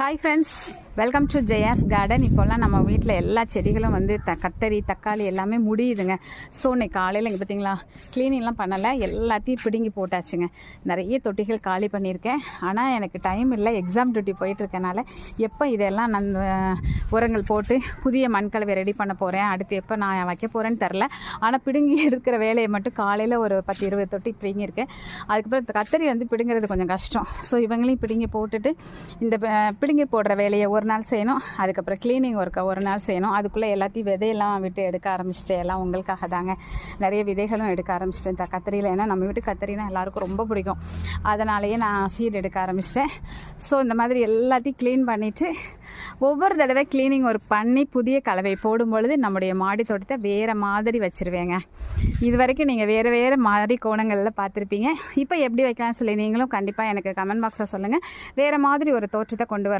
Hi friends welcome to Jaya's garden இப்போல்லாம் நம்ம வீட்டில் எல்லா செடிகளும் வந்து த கத்தரி தக்காளி எல்லாமே முடியுதுங்க. ஸோ இன்னைக்கு காலையில் இங்கே பார்த்தீங்களா க்ளீனிங்லாம் பண்ணலை. எல்லாத்தையும் பிடுங்கி போட்டாச்சுங்க. நிறைய தொட்டிகள் காலி பண்ணியிருக்கேன். ஆனால் எனக்கு டைம் இல்லை. எக்ஸாம் டியூட்டி போயிட்டுருக்கனால எப்போ இதெல்லாம் நான் உரங்கள் போட்டு புதிய மண்கலவை ரெடி பண்ண போகிறேன் அடுத்து எப்போ நான் வைக்க போகிறேன்னு தெரில ஆனால் பிடுங்கி எடுக்கிற வேலையை மட்டும் காலையில் ஒரு பத்து இருபது தொட்டி பிடுங்கியிருக்கேன். அதுக்கப்புறம் இந்த கத்தரி வந்து பிடுங்கிறது கொஞ்சம் கஷ்டம். ஸோ இவங்களையும் பிடுங்கி போட்டுட்டு இந்த பிடி பிடுங்கி போடுற வேலையை ஒரு நாள் செய்யணும் அதுக்கப்புறம் க்ளீனிங் ஒர்க்கை ஒரு நாள் செய்யணும். அதுக்குள்ளே எல்லாத்தையும் விதையெல்லாம் விட்டு எடுக்க ஆரம்பிச்சிட்டேன். எல்லாம் உங்களுக்காக தாங்க. நிறைய விதைகளும் எடுக்க ஆரம்பிச்சிட்டேன். இந்த கத்திரியில் ஏன்னா நம்ம வீட்டு கத்திரினா எல்லாருக்கும் ரொம்ப பிடிக்கும். அதனாலேயே நான் சீட் எடுக்க ஆரம்பிச்சிட்டேன். ஸோ இந்த மாதிரி எல்லாத்தையும் க்ளீன் பண்ணிவிட்டு ஒவ்வொரு தடவை க்ளீனிங் ஒர்க் பண்ணி புதிய கலவை போடும் பொழுது நம்முடைய மாடி தோட்டத்தை வேறு மாதிரி வச்சுருவேங்க. இது வரைக்கும் நீங்கள் வேறு வேறு மாதிரி கோணங்களில் பார்த்துருப்பீங்க. இப்போ எப்படி வைக்கலாம்னு சொல்லி நீங்களும் கண்டிப்பாக எனக்கு கமெண்ட் பாக்ஸில் சொல்லுங்கள் வேறு மாதிரி ஒரு தோற்றத்தை கொண்டு வர